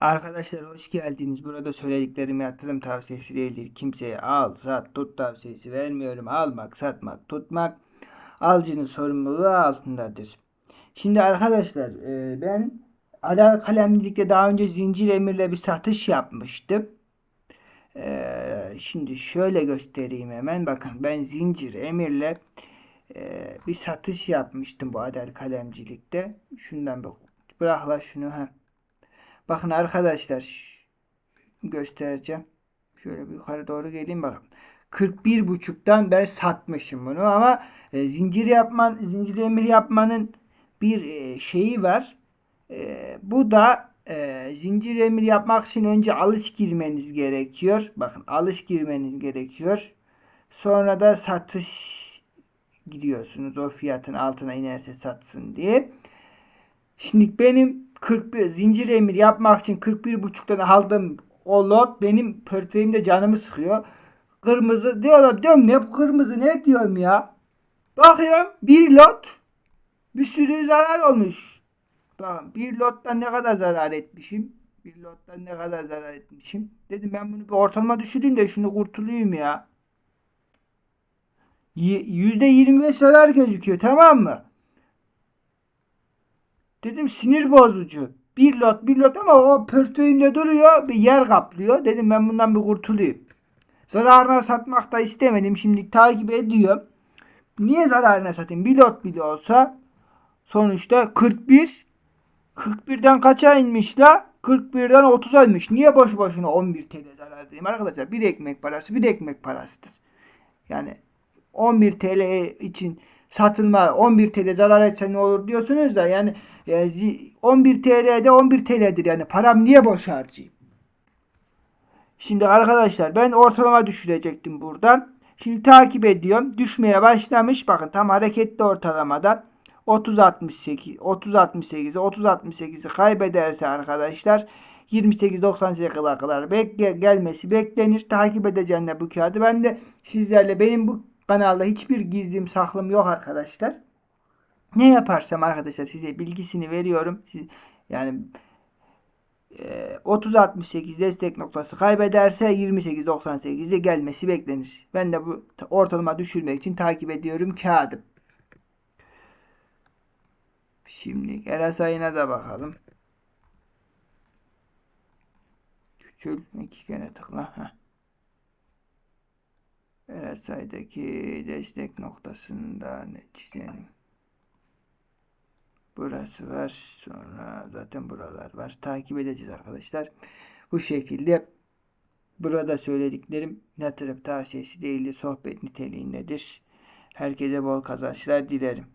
Arkadaşlar hoş geldiniz. Burada söylediklerim yatırım tavsiyesi değildir. Kimseye al, sat, tut tavsiyesi vermiyorum. Almak, satmak, tutmak alıcının sorumluluğu altındadır. Şimdi arkadaşlar e, ben Adal Kalemcilik'te daha önce Zincir Emir'le bir satış yapmıştım. E, şimdi şöyle göstereyim hemen. Bakın ben Zincir Emir'le e, bir satış yapmıştım bu Adal Kalemcilik'te. Şundan bak. Bırak la şunu. ha. Bakın arkadaşlar göstereceğim. Şöyle bir yukarı doğru geleyim bakın. 41 buçuktan ben satmışım bunu ama e, zincir yapman zincir emir yapmanın bir e, şeyi var. E, bu da e, zincir emir yapmak için önce alış girmeniz gerekiyor. Bakın alış girmeniz gerekiyor. Sonra da satış gidiyorsunuz o fiyatın altına inerse satsın diye. Şimdi benim 41 zincir emir yapmak için 41 buçuktan aldığım o lot benim portföyümde canımı sıkıyor. Kırmızı diyorlar diyorum ne kırmızı ne diyorum ya. Bakıyorum bir lot bir sürü zarar olmuş. Bakın bir lottan ne kadar zarar etmişim. Bir lottan ne kadar zarar etmişim. Dedim ben bunu bir ortalama düşüreyim de şunu kurtulayım ya. Y- %25 zarar gözüküyor tamam mı? Dedim sinir bozucu. Bir lot bir lot ama o portföyümde duruyor bir yer kaplıyor. Dedim ben bundan bir kurtulayım. Zararına satmak da istemedim. Şimdi takip ediyorum. Niye zararına satayım? Bir lot bile olsa sonuçta 41 41'den kaça inmiş la? 41'den 30'a inmiş. Niye boş boşuna 11 TL zarar edeyim arkadaşlar? Bir ekmek parası bir ekmek parasıdır. Yani 11 TL için satılma 11 TL zarar etse ne olur diyorsunuz da yani e, zi- 11 TL'de 11 TL'dir yani param niye boş harcayayım? Şimdi arkadaşlar ben ortalama düşürecektim buradan. Şimdi takip ediyorum. Düşmeye başlamış. Bakın tam hareketli ortalamada 30 68 30 68'i 30 68'i kaybederse arkadaşlar 28 98'e kadar bekle, gelmesi beklenir. Takip edeceğim de bu kağıdı. Ben de sizlerle benim bu kanalda hiçbir gizlim saklım yok arkadaşlar. Ne yaparsam arkadaşlar size bilgisini veriyorum. Siz, yani e, 30-68 destek noktası kaybederse 28-98'e gelmesi beklenir. Ben de bu ta- ortalama düşürmek için takip ediyorum kağıdı. Şimdi RSI'ne de bakalım. Küçül iki kere tıkla. Heh. RSI'deki destek noktasında ne çizelim? Burası var. Sonra zaten buralar var. Takip edeceğiz arkadaşlar. Bu şekilde burada söylediklerim yatırım tavsiyesi değil, sohbet niteliğindedir. Herkese bol kazançlar dilerim.